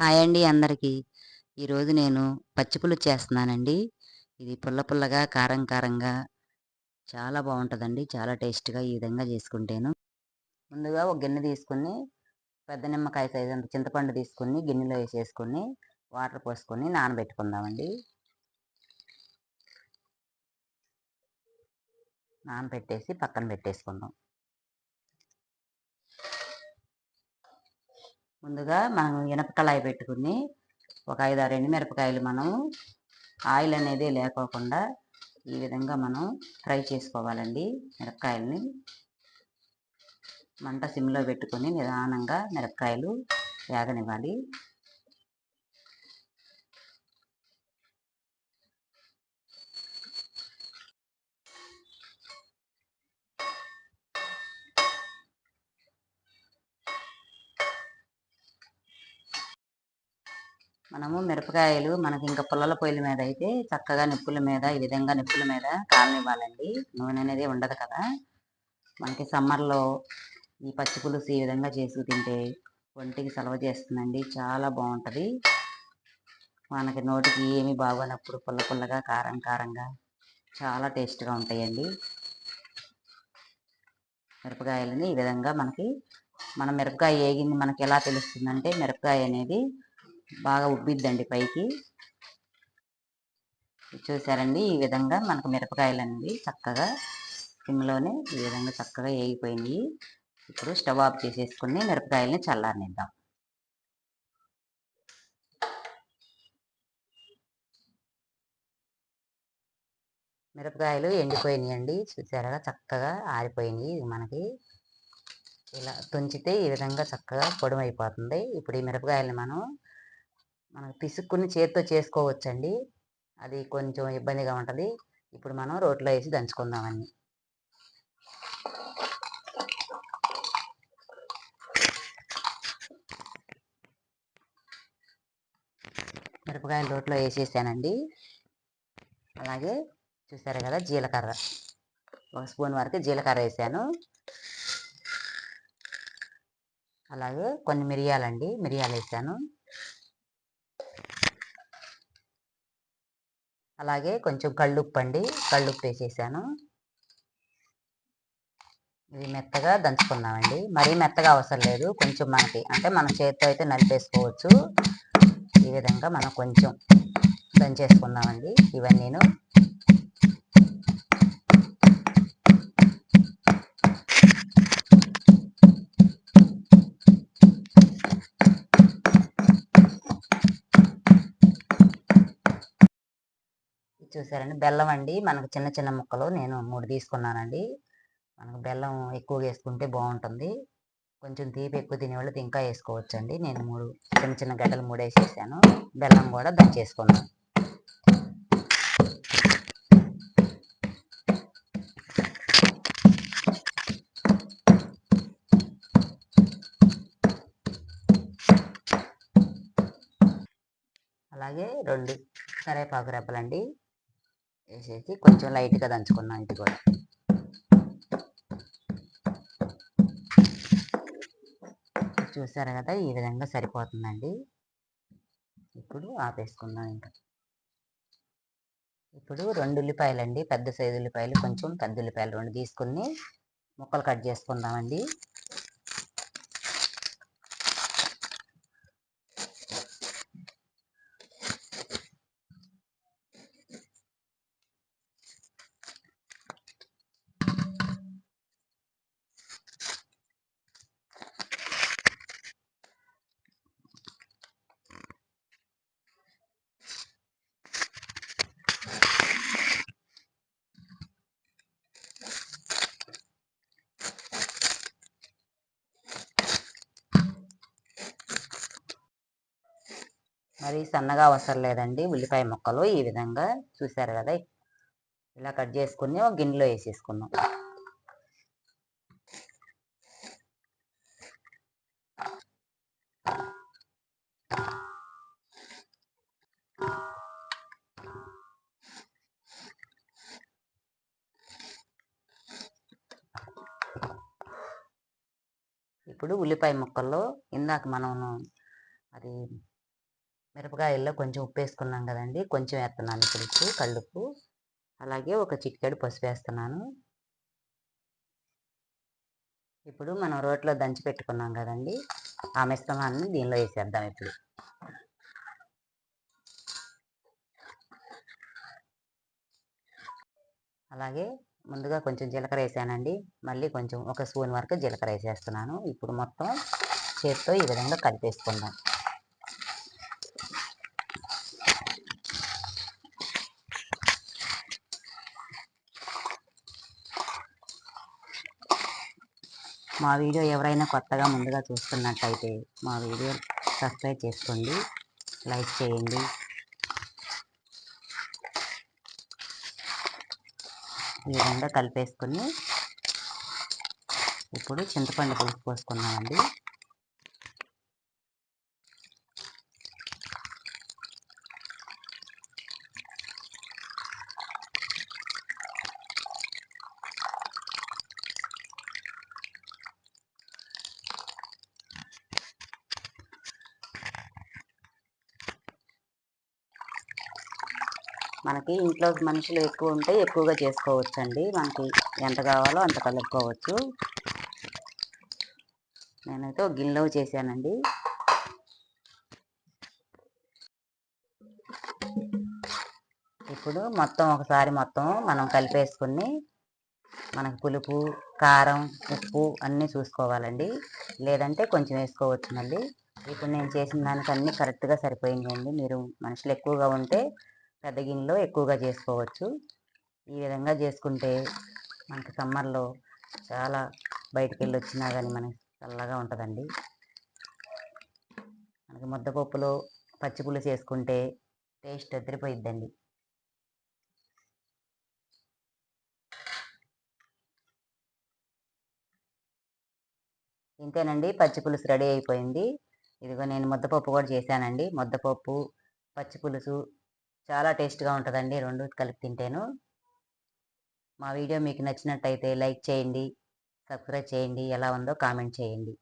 Hi అండి అందరికీ. ఈరోజు నేను పచ్చిపులుసు చేస్తున్నానండి. ఇది పుల్ల పుల్లగా కారం కారంగా చాలా బాగుంటుందండి. చాలా టేస్ట్గా ఈ విధంగా చేసుకుంటేను. ముందుగా ఒక గిన్నె తీసుకుని పెద్ద నిమ్మకాయ సైజు అంత చింతపండు తీసుకుని గిన్నెలో వేసేసుకొని వాటర్ పోసుకొని నానబెట్టుకుందామండి. నానబెట్టేసి పక్కన పెట్టేసుకుందాం. ముందుగా మనం ఇనపకళాయి పెట్టుకుని ఒక ఐదు ఆరు ఎండుమిరపకాయలు మనం ఆయిల్ అనేది లేకోకుండా ఈ విధంగా మనం ఫ్రై చేసుకోవాలండి మిరపకాయలని. మంట సిమ్లో పెట్టుకొని నిదానంగా మిరపకాయలు వేగనివ్వాలి. మనము మిరపకాయలు మనకి ఇంకా పుల్లల పొయ్యిల మీద అయితే చక్కగా నిప్పుల మీద ఈ విధంగా నిప్పుల మీద కాలనివ్వాలండి. నూనె అనేది ఉండదు కదా. మనకి సమ్మర్లో ఈ పచ్చి పులుసు ఈ విధంగా చేసి తింటే ఒంటికి సెలవు చేస్తుందండి. చాలా బాగుంటుంది. మనకి నోటికి ఏమి బాగోనప్పుడు పుల్ల పుల్లగా కారం కారంగా చాలా టేస్ట్గా ఉంటాయండి. మిరపకాయలని ఈ విధంగా మనకి మన మిరపకాయ ఏగింది మనకి ఎలా తెలుస్తుందంటే మిరపకాయ అనేది బాగా ఉబ్బిద్దండి పైకి. చూసారండి ఈ విధంగా మనకు మిరపకాయలు అనేవి చక్కగా సిమ్లోనే ఈ విధంగా చక్కగా వేగిపోయినాయి. ఇప్పుడు స్టవ్ ఆఫ్ చేసేసుకుని మిరపకాయలని చల్లారనిద్దాం. మిరపకాయలు ఎండిపోయినాయండి. చూసారా? చక్కగా ఆరిపోయినాయి. మనకి ఇలా తుంచితే ఈ విధంగా చక్కగా పొడమైపోతుంది ఇప్పుడు ఈ మిరపకాయలని మనం మనం పిసుక్కుని చేతితో చేసుకోవచ్చండి. అది కొంచెం ఇబ్బందిగా ఉంటుంది. ఇప్పుడు మనం రోట్లో వేసి దంచుకుందామని మిరపకాయలు రోట్లో వేసేసానండి. అలాగే చూసారు కదా జీలకర్ర. ఒక స్పూన్ వరకు జీలకర్ర వేసాను. అలాగే కొన్ని మిరియాలండి. మిరియాలు వేసాను. అలాగే కొంచెం కళ్ళుప్పు అండి కళ్ళుప్పు వేసేసాను ఇది మెత్తగా దంచుకుందామండి. మరీ మెత్తగా అవసరం లేదు. కొంచెం మనకి అంటే మన చేతితో అయితే నలిపేసుకోవచ్చు. ఈ విధంగా మనం కొంచెం దంచేసుకుందామండి. ఇవన్నీను చూసారండి. బెల్లం అండి. మనకు చిన్న చిన్న ముక్కలు నేను మూడు తీసుకున్నానండి. మనకు బెల్లం ఎక్కువగా వేసుకుంటే బాగుంటుంది. కొంచెం తీపి ఎక్కువ తినేవాళ్ళు ఇంకా వేసుకోవచ్చండి. నేను మూడు చిన్న చిన్న గడ్డలు మూడు వేసేసాను. బెల్లం కూడా దంచేసుకున్నాను అలాగే రెండు కరేపాకు రెప్పలండి వేసేసి కొంచెం లైట్గా దంచుకున్నాం ఇది కూడా. చూసారు కదా ఈ విధంగా సరిపోతుందండి. ఇప్పుడు ఆపేసుకుందాం ఇంకా. ఇప్పుడు రెండు ఉల్లిపాయలు అండి పెద్ద సైజు ఉల్లిపాయలు కొంచెం పెద్ద ఉల్లిపాయలు రెండు తీసుకుని ముక్కలు కట్ చేసుకుందామండి. మరి సన్నగా అవసరం లేదండి. ఉల్లిపాయ ముక్కలు ఈ విధంగా చూసారు కదా. ఇలా కట్ చేసుకుని ఒక గిన్నెలో వేసేసుకున్నాం ఇప్పుడు ఉల్లిపాయ ముక్కల్లో ఇందాక మనం అది మిరపకాయల్లో కొంచెం ఉప్పు వేసుకున్నాం కదండి. కొంచెం వేస్తున్నాను ఇప్పుడు ఉప్పు కళ్ళుప్పు. అలాగే ఒక చిటికెడు పసుపు వేస్తున్నాను. ఇప్పుడు మనం రోట్లో దంచి పెట్టుకున్నాం కదండి. ఆ మిశ్రమాన్ని దీనిలో వేసేద్దాం ఇప్పుడు. అలాగే ముందుగా కొంచెం జీలకర్ర వేసానండి. మళ్ళీ కొంచెం ఒక స్పూన్ వరకు జీలకర్ర వేసేస్తున్నాను. ఇప్పుడు మొత్తం చేత్తో ఈ విధంగా కలిపేసుకుందాం. మా వీడియో ఎవరైనా కొత్తగా ముందుగా చూస్తున్నట్టయితే మా వీడియో సబ్స్క్రైబ్ చేసుకోండి. లైక్ చేయండి. ఈ విధంగా కలిపేసుకొని ఇప్పుడు చింతపండు పులుసు పోసుకున్నామండి మనకి ఇంట్లో మనుషులు ఎక్కువ ఉంటే ఎక్కువగా చేసుకోవచ్చు అండి మనకి ఎంత కావాలో అంత కలుపుకోవచ్చు. నేనైతే ఒక గిన్నెలో చేశానండి. ఇప్పుడు మొత్తం ఒకసారి మొత్తం మనం కలిపేసుకుని మనకు పులుపు కారం ఉప్పు అన్నీ చూసుకోవాలండి. లేదంటే కొంచెం వేసుకోవచ్చు మళ్ళీ. ఇప్పుడు నేను చేసిన దానికి అన్నీ కరెక్ట్గా సరిపోయిందండి. మీరు మనుషులు ఎక్కువగా ఉంటే పెద్ద గిన్నెలో ఎక్కువగా చేసుకోవచ్చు. ఈ విధంగా చేసుకుంటే మనకి సమ్మర్లో చాలా బయటికి వెళ్ళి వచ్చినా కానీ మనకి చల్లగా ఉంటుందండి. మనకి ముద్దపప్పులో పచ్చిపులు చేసుకుంటే టేస్ట్ అదిరిపోయిద్దండి. ఇంతేనండి పచ్చి పులుసు రెడీ అయిపోయింది. ఇదిగో నేను ముద్దపప్పు కూడా చేశానండి. ముద్దపప్పు పచ్చి పులుసు చాలా టేస్ట్గా ఉంటుందండి. రెండు కలిపి తింటేను. మా వీడియో మీకు నచ్చినట్టయితే లైక్ చేయండి సబ్స్క్రైబ్ చేయండి ఎలా ఉందో కామెంట్ చేయండి.